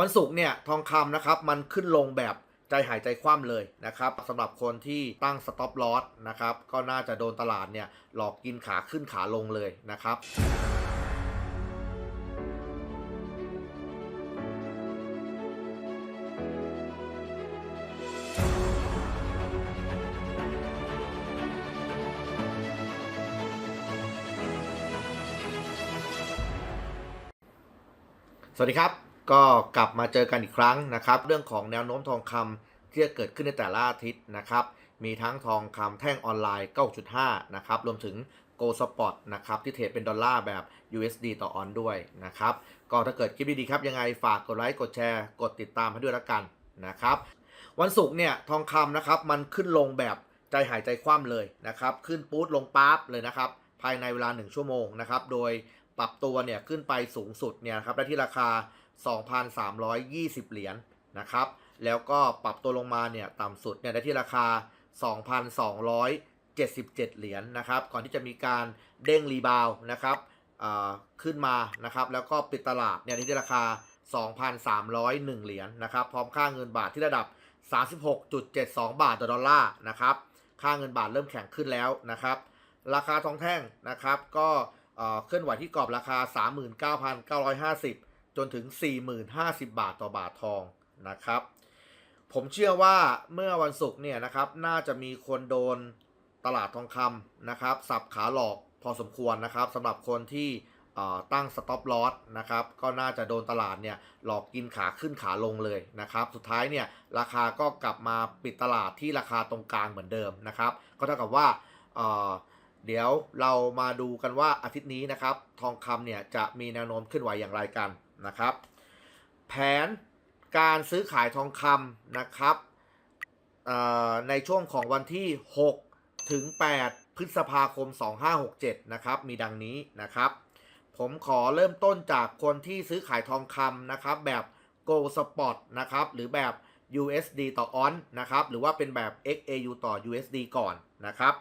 วันศุกร์เนี่ยทองคำนะครับมันขึ้นลงแบบใจหายใจคว่ำเลยนะครับสำหรับคนที่ตั้งสต็อปลอสนะครับก็น่าจะโดนตลาดเนี่ยหลอกกินขาขึ้นขาลงเลยนะครับสวัสดีครับ ก็กลับมาเจอกันอีกครั้งนะครับ เรื่องของแนวโน้มทองคำที่จะเกิดขึ้นในแต่ละอาทิตย์นะครับ มีทั้งทองคำแท่งออนไลน์ 9.5 นะครับ รวมถึง Go Spot นะครับ ที่เทรดเป็นดอลลาร์แบบ USD ต่อออนด้วยนะครับ ก็ถ้าเกิดคลิปดีๆครับ ยังไงฝากกดไลค์กดแชร์กดติดตามให้ด้วยละกันนะครับ วันศุกร์เนี่ยทองคำนะครับมันขึ้นลงแบบใจหายใจคว่ำเลยนะครับ ขึ้นปู๊ดลงปั๊บเลยนะครับ ภายในเวลา 1 ชั่วโมงนะครับ โดยปรับตัวเนี่ยขึ้นไปสูงสุดเนี่ยครับได้ที่ราคา 2,320 เหรียญนะครับ แล้วก็ปรับตัวลงมาเนี่ยต่ำสุดเนี่ยได้ที่ราคา 2,277 เหรียญนะครับ ก่อนที่จะมีการเด้งรีบาวด์นะครับขึ้นมานะครับ แล้วก็ปิดตลาดเนี่ยที่ราคา 2,301 เหรียญนะครับ พร้อมค่าเงินบาทที่ระดับ 36.72 บาทต่อดอลลาร์นะครับ ค่าเงินบาทเริ่มแข็งขึ้นแล้วนะครับ ราคาทองแท่งนะครับ ก็เอ่อเคลื่อนไหวที่กรอบราคา 39,950 จนถึง 40,050 บาทต่อบาททองนะครับ ผมเชื่อว่าเมื่อวันศุกร์เนี่ยนะครับ น่าจะมีคนโดนตลาดทองคำนะครับ สับขาหลอกพอสมควรนะครับสำหรับคนที่ตั้งสต็อปลอสนะครับ ก็น่าจะโดนตลาดเนี่ยหลอกกินขาขึ้นขาลงเลยนะครับ สุดท้ายเนี่ยราคาก็กลับมาปิดตลาดที่ราคาตรงกลางเหมือนเดิมนะครับ ก็เท่ากับว่าเเดี๋ยวเรามาดูกันว่าอาทิตย์นี้นะครับ ทองคำเนี่ยจะมีแนวโน้มขึ้นไหวอย่างไรกัน นะครับ แผนการซื้อขายทองคำนะครับในช่วงของวันที่ 6 ถึง 8 พฤษภาคม 2567 นะครับ มีดังนี้นะครับ ผมขอเริ่มต้นจากคนที่ซื้อขายทองคำนะครับ แบบ Go Spot นะครับ หรือแบบ USD ต่อออนนะครับ หรือว่าเป็นแบบ XAU ต่อ USD ก่อนนะครับ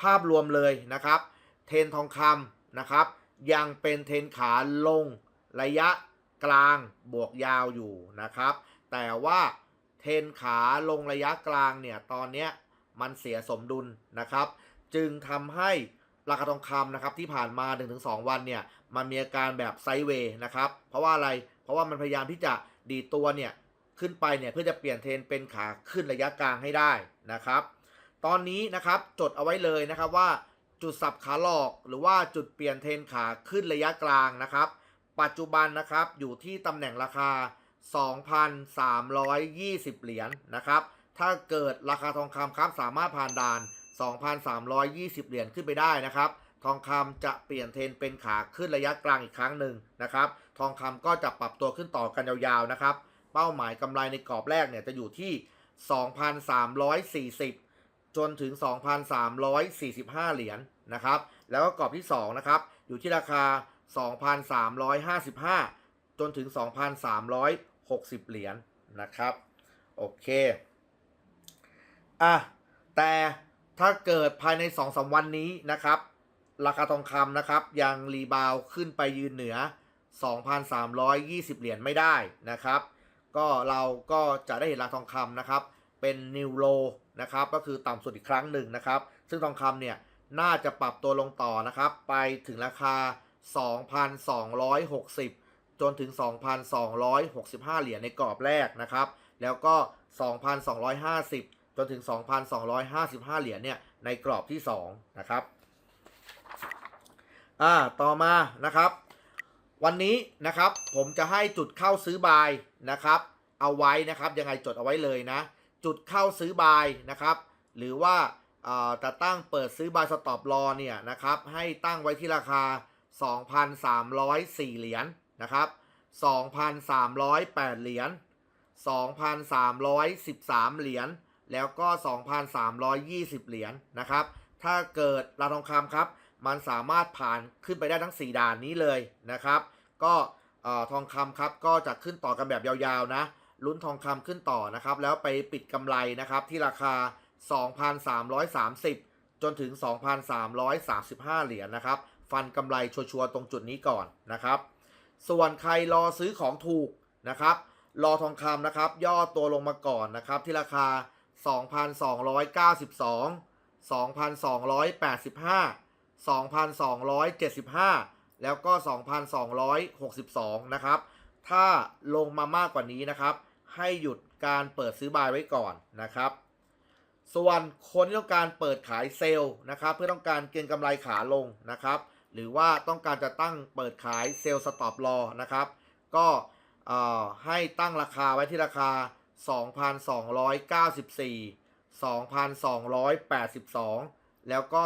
ภาพรวมเลยนะครับ เทรนทองคำนะครับ ยังเป็นเทรนขาลงระยะ กลางบวกยาวอยู่นะครับ แต่ว่าเทนขาลงระยะกลางเนี่ยตอนเนี้ยมันเสียสมดุลนะครับ จึงทำให้ราคาทองคำนะครับที่ผ่านมา 1-2 วันเนี่ยมันมีอาการแบบไซด์เวย์นะครับ เพราะว่าอะไรเพราะว่ามันพยายามที่จะดีตัวเนี่ยขึ้นไปเนี่ยเพื่อจะเปลี่ยนเทรนเป็นขาขึ้นระยะกลางให้ได้นะครับ ตอนนี้นะครับจดเอาไว้เลยนะครับว่าจุดสับขาหลอกหรือว่าจุดเปลี่ยนเทรนขาขึ้นระยะกลางนะครับ ปัจจุบันนะครับอยู่ที่ตำแหน่งราคา 2,320 เหรียญนะครับ ถ้าเกิดราคาทองคำครับสามารถผ่านด่าน 2,320 เหรียญขึ้นไปได้นะครับ ทองคำจะเปลี่ยนเทรนเป็นขาขึ้นระยะกลางอีกครั้งหนึ่งนะครับ ทองคำก็จะปรับตัวขึ้นต่อกันยาวๆนะครับ เป้าหมายกำไรในกรอบแรกเนี่ยจะอยู่ที่ 2,340จนถึง 2,345 เหรียญนะครับ แล้วก็กรอบที่ 2 นะครับ อยู่ที่ราคา 2,355 จนถึง 2,360 เหรียญนะครับ โอเค อะ แต่ถ้าเกิดภายใน 2-3 วันนี้นะครับ ราคาทองคำนะครับ ยังรีบาวขึ้นไปยืนเหนือ 2,320 เหรียญไม่ได้นะครับ ก็เราก็จะได้เห็นราคาทองคำนะครับ เป็นนิวโลนะครับ ก็คือต่ำสุดอีกครั้งหนึ่งนะครับ ซึ่งทองคำเนี่ยน่าจะปรับตัวลงต่อนะครับ ไปถึงราคา 2,260 จนถึง 2,265 เหรียญในกรอบแรกนะครับ แล้วก็ 2,250 จนถึง 2,255 เหรียญเนี่ยในกรอบที่ 2 นะครับ อ่า ต่อมานะครับ วันนี้นะครับผมจะให้จุดเข้าซื้อบายนะครับ เอาไว้นะครับยังไงจดเอาไว้เลยนะ จุดเข้าซื้อบายนะครับ หรือว่าอ่อจะตั้งเปิดซื้อบายสต็อปรอเนี่ยนะครับ ให้ตั้งไว้ที่ราคา 2,304 เหรียญนะครับ 2,308 เหรียญ 2,313 เหรียญ แล้วก็ 2,320 เหรียญนะครับ ถ้าเกิดราทองคำครับ มันสามารถผ่านขึ้นไปได้ทั้ง 4 ด่านนี้เลยนะครับ ก็ทองคำครับก็จะขึ้นต่อกันแบบยาวๆนะ ลุ้นทองคำขึ้นต่อนะครับ แล้วไปปิดกำไรนะครับที่ราคา 2,330 จนถึง 2,335 เหรียญนะครับ ฟันกำไรชัวร์ๆตรงจุดนี้ก่อนนะครับ ส่วนใครรอซื้อของถูกนะครับรอทองคำนะครับ ย่อตัวลงมาก่อนนะครับ ที่ราคา 2,292 2,285 2,275 แล้วก็ 2,262 นะครับ ถ้าลงมามากกว่านี้นะครับ ให้หยุดการเปิดซื้อบายไว้ก่อนนะครับ ส่วนคนที่ต้องการเปิดขายเซลล์นะครับ เพื่อต้องการเก็งกำไรขาลงนะครับ หรือว่าต้องการจะตั้งเปิดขายเซลล์สต็อปรอนะครับ ก็ให้ตั้งราคาไว้ที่ราคา 2,294 2,282 แล้วก็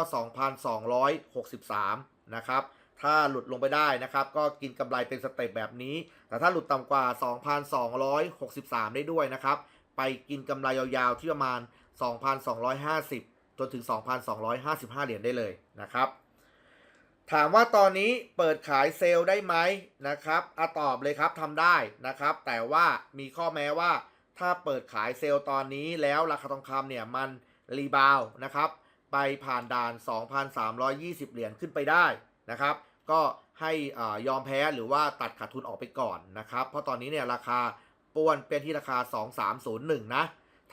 2,263 นะครับ ถ้าหลุดลงไปได้นะครับ ก็กินกำไรเป็นสเต็ปแบบนี้ แต่ถ้าหลุดต่ำกว่า 2,263 ได้ด้วยนะครับ ไปกินกำไรยาวๆที่ประมาณ 2,250 จนถึง 2,255 เหรียญได้เลยนะครับ ถามว่าตอนนี้เปิดขายเซลล์ได้ไหมนะครับอะตอบเลยครับทำได้นะครับ แต่ว่ามีข้อแม้ว่าถ้าเปิดขายเซลล์ตอนนี้แล้วราคาทองคำเนี่ยมันรีบาวนะครับไปผ่านด่าน 2,320 เหรียญขึ้นไปได้นะครับ ก็ให้ยอมแพ้หรือว่าตัดขาดทุนออกไปก่อนนะครับ เพราะตอนนี้เนี่ยราคาป้วนเป็นที่ราคา 2301 นะ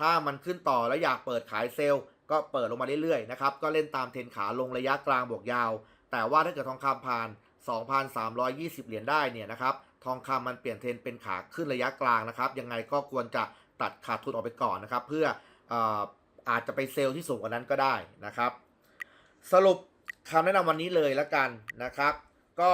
ถ้ามันขึ้นต่อแล้วอยากเปิดขายเซลล์ ก็เปิดลงมาเรื่อยๆนะครับ ก็เล่นตามเทรนขาลงระยะกลางบวกยาว แต่ว่าถ้าเกิดทองคำผ่าน 2,320 เหรียญได้เนี่ยนะครับ ทองคำมันเปลี่ยนเทรนเป็นขาขึ้นระยะกลางนะครับ ยังไงก็ควรจะตัดขาดทุนออกไปก่อนนะครับ เพื่อออาจจะไปเซลล์ที่สูงกว่านั้นก็ได้นะครับ สรุปคำแนะนำวันนี้เลยแล้วกันนะครับ ก็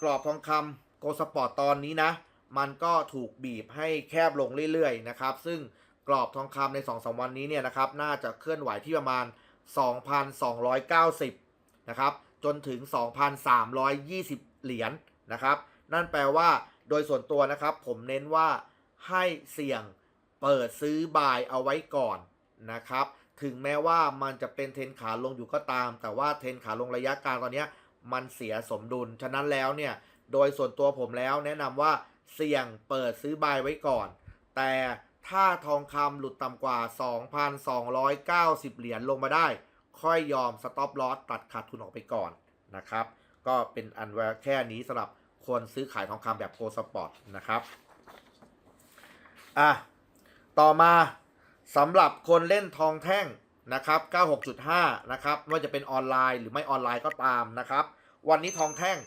กรอบทองคำโกลสปอร์ตตอนนี้นะ มันก็ถูกบีบให้แคบลงเรื่อยๆนะครับ ซึ่งกรอบทองคำใน 2-3 วันนี้เนี่ยนะครับ น่าจะเคลื่อนไหวที่ประมาณ 2,290 นะครับ จนถึง 2,320 เหรียญนะครับ นั่นแปลว่าโดยส่วนตัวนะครับ ผมเน้นว่าให้เสี่ยงเปิดซื้อบายเอาไว้ก่อนนะครับ ถึงแม้ว่ามันจะเป็นเทรนขาลงอยู่ก็ตาม แต่ว่าเทรนขาลงระยะกลางตอนนี้มันเสียสมดุล ฉะนั้นแล้วเนี่ยโดยส่วนตัวผมแล้วแนะนำว่าเสี่ยงเปิดซื้อบายไว้ก่อน แต่ถ้าทองคำหลุดต่ำกว่า 2,290 เหรียญลงมาได้ ค่อยยอมสต็อปลอสตัดขาดทุนออกไปก่อนนะครับ ก็เป็นอันว่าแค่นี้สำหรับคนซื้อขายทองคำแบบโกลสปอร์ตนะครับอะต่อมาสำหรับคนเล่นทองแท่งนะครับ 96.5 นะครับไม่ว่าจะเป็นออนไลน์หรือไม่ออนไลน์ก็ตามนะครับ วันนี้ทองแท่ง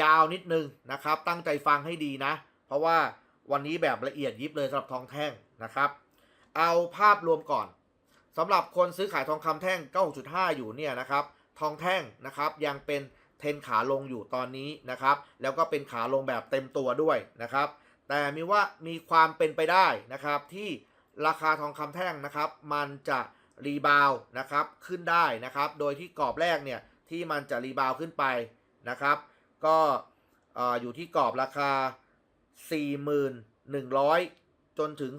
ยาวนิดนึงนะครับ ตั้งใจฟังให้ดีนะ เพราะว่าวันนี้แบบละเอียดยิบเลยสำหรับทองแท่งนะครับ เอาภาพรวมก่อน สำหรับคนซื้อขายทองคำแท่ง96.5อยู่เนี่ยนะครับ ทองแท่งนะครับยังเป็นเทนขาลงอยู่ตอนนี้นะครับ แล้วก็เป็นขาลงแบบเต็มตัวด้วยนะครับ แต่มีว่ามีความเป็นไปได้นะครับ ที่ราคาทองคำแท่งนะครับ มันจะรีบาวนะครับขึ้นได้นะครับ โดยที่กรอบแรกเนี่ยที่มันจะรีบาวขึ้นไปนะครับ ก็เอ่อยู่ที่กรอบราคา 4,100 จนถึง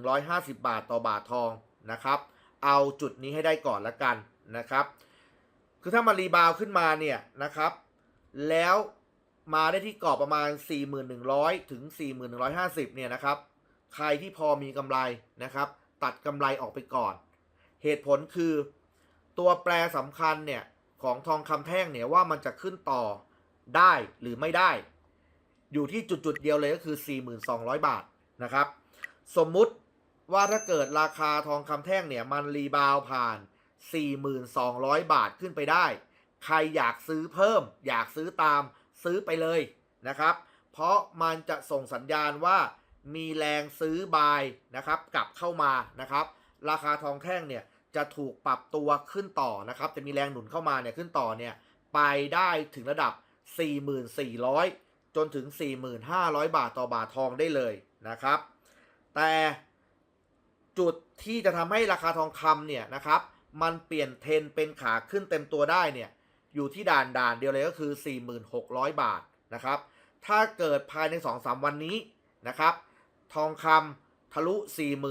4,150 บาทต่อบาททองนะครับ เอาจุดนี้ให้ได้ก่อนละกันนะครับ คือถ้ามารีบาวขึ้นมาเนี่ยนะครับ แล้วมาได้ที่กรอบประมาณ 4,100 ถึง 4,150 เนี่ยนะครับ ใครที่พอมีกำไรนะครับ ตัดกำไรออกไปก่อน เหตุผลคือตัวแปรสำคัญเนี่ยของทองคำแท่งเนี่ยว่ามันจะขึ้นต่อได้หรือไม่ได้ อยู่ที่จุดๆเดียวเลยก็คือ 4,200 บาทนะครับ สมมุติ ว่าถ้าเกิดราคาทองคำแท่งเนี่ย มันรีบาวผ่าน 4,200 บาทขึ้นไปได้ ใครอยากซื้อเพิ่ม อยากซื้อตามซื้อไปเลยนะครับ เพราะมันจะส่งสัญญาณว่ามีแรงซื้อบายนะครับกลับเข้ามานะครับ ราคาทองแท่งเนี่ยจะถูกปรับตัวขึ้นต่อนะครับ จะมีแรงหนุนเข้ามาเนี่ยขึ้นต่อเนี่ยไปได้ถึงระดับ 4,400 จนถึง 4,500 บาทต่อบาททองได้เลยนะครับ แต่ จุดที่จะทำให้ราคาทองคำเนี่ยนะครับ มันเปลี่ยนเทรนเป็นขาขึ้นเต็มตัวได้เนี่ยอยู่ที่ด่านด่านเดียวเลยก็คือ 4,600 บาทนะครับ ถ้าเกิดภายใน 2-3 วันนี้นะครับ ทองคำทะลุ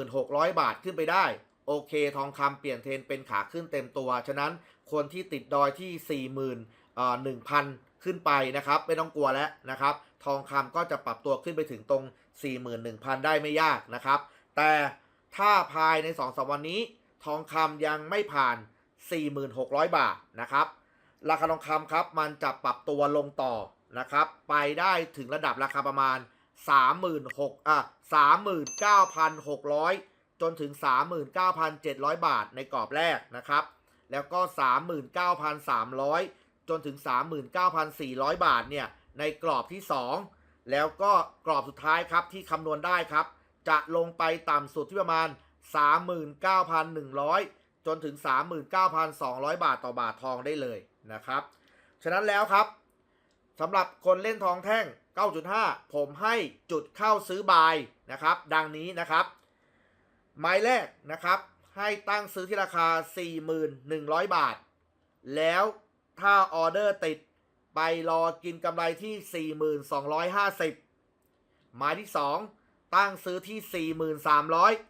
4,600 บาทขึ้นไปได้ โอเค ทองคำเปลี่ยนเทรนเป็นขาขึ้นเต็มตัว ฉะนั้นคนที่ติดดอยที่ 41,000 ขึ้นไปนะครับ ไม่ต้องกลัวแล้วนะครับ ทองคำก็จะปรับตัวขึ้นไปถึงตรง 41,000 ได้ไม่ยากนะครับ แต่ ถ้าภายใน2-3วันนี้ ทองคำยังไม่ผ่าน 4,600 บาทนะครับ ราคาทองคำครับมันจะปรับตัวลงต่อนะครับ ไปได้ถึงระดับราคาประมาณ 36,000อะ39,600 จนถึง 39,700 บาทในกรอบแรกนะครับ แล้วก็ 39,300 จนถึง 39,400 บาทเนี่ยในกรอบที่ 2 แล้วก็กรอบสุดท้ายครับที่คำนวณได้ครับ จะลงไปต่ำสุดที่ประมาณ 39,100 จนถึง 39,200 บาทต่อบาททองได้เลยนะครับ ฉะนั้นแล้วครับสำหรับคนเล่นทองแท่ง 9.5 ผมให้จุดเข้าซื้อบายนะครับ ดังนี้นะครับ ไม้แรกนะครับ ให้ตั้งซื้อที่ราคา 4,100 บาท แล้วถ้าออเดอร์ติดไปรอกินกำไรที่ 4,250 หมายที่ 2 ตั้งซื้อที่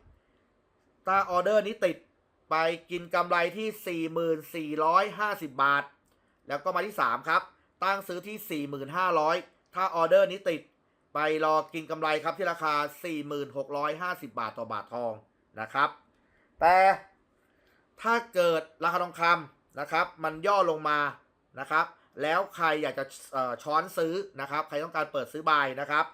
4,300 ถ้าออเดอร์นี้ติดไปกินกำไรที่ 4,450 บาท แล้วก็มาที่ 3 ครับ ตั้งซื้อที่ 4,500 ถ้าออเดอร์นี้ติดไปรอกินกำไรครับที่ราคา 4,650 บาทต่อบาททองนะครับ แต่ถ้าเกิดราคาทองคำนะครับ มันย่อลงมานะครับ แล้วใครอยากจะช้อนซื้อนะครับ ใครต้องการเปิดซื้อบายนะครับ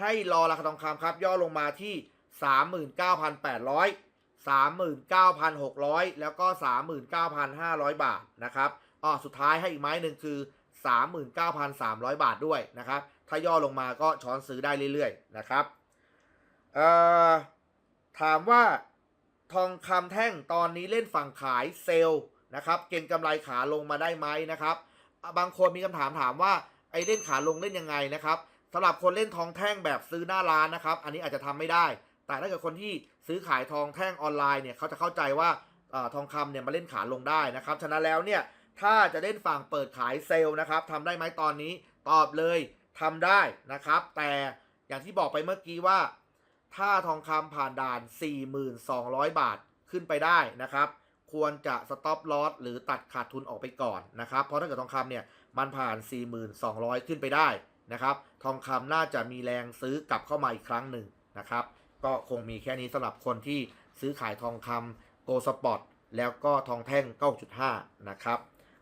ให้รอราคาทองคำครับ ย่อลงมาที่ 39,800 39,600 แล้วก็ 39,500 บาทนะครับอ๋อสุดท้ายให้อีกไม้หนึ่งคือ 39,300 บาทด้วยนะครับ ถ้าย่อลงมาก็ช้อนซื้อได้เรื่อยๆนะครับเอ่อถามว่าทองคำแท่งตอนนี้เล่นฝั่งขายเซลล์นะครับ เก็งกำไรขาลงมาได้ไหมนะครับ บางคนมีคำถามถามว่าไอ้เล่นขาลงเล่นยังไงนะครับ สำหรับคนเล่นทองแท่งแบบซื้อหน้าร้านนะครับ อันนี้อาจจะทำไม่ได้ แต่ถ้าเกิดคนที่ซื้อขายทองแท่งออนไลน์เนี่ยเขาจะเข้าใจว่าอทองคำเนี่ยมาเล่นขาลงได้นะครับ ฉะนั้นแล้วเนี่ยถ้าจะเล่นฝั่งเปิดขายเซลล์นะครับทำได้ไหมตอนนี้ตอบเลยทำได้นะครับ แต่อย่างที่บอกไปเมื่อกี้ว่า ถ้าทองคำผ่านด่าน 4,200 บาทขึ้นไปได้นะครับ ควรจะสต็อปลอสหรือตัดขาดทุนออกไปก่อนนะครับ เพราะถ้าเกิดทองคำเนี่ยมันผ่าน 4,200 ขึ้นไปได้ นะครับ ทองคำน่าจะมีแรงซื้อกลับเข้ามาอีกครั้งหนึ่งนะครับ ก็คงมีแค่นี้สำหรับคนที่ซื้อขายทองคำโกลสปอร์ตแล้วก็ทองแท่ง 9.5 นะครับ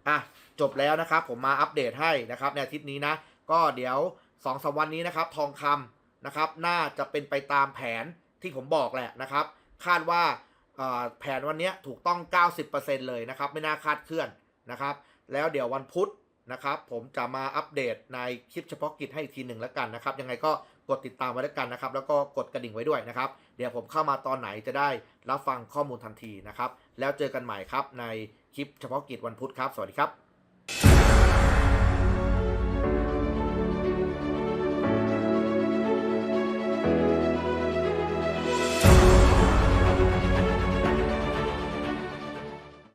อะ จบแล้วนะครับ ผมมาอัปเดตให้นะครับในอาทิตย์นี้นะ ก็เดี๋ยว2อสวันนี้นะครับ ทองคำนะครับ น่าจะเป็นไปตามแผนที่ผมบอกแหละนะครับ คาดว่าแผนวันนี้ถูกต้อง 90%เลยนะครับ ไม่น่าคาดเคลื่อนนะครับ แล้วเดี๋ยววันพุธ นะครับ ผมจะมาอัปเดตในคลิปเฉพาะกิจให้อีกทีหนึ่งแล้วกันนะครับ ยังไงก็กดติดตามไว้แล้วกันนะครับ แล้วก็กดกระดิ่งไว้ด้วยนะครับ เดี๋ยวผมเข้ามาตอนไหนจะได้รับฟังข้อมูลทันทีนะครับ แล้วเจอกันใหม่ครับในคลิปเฉพาะกิจวันพุธครับ สวัสดีครับ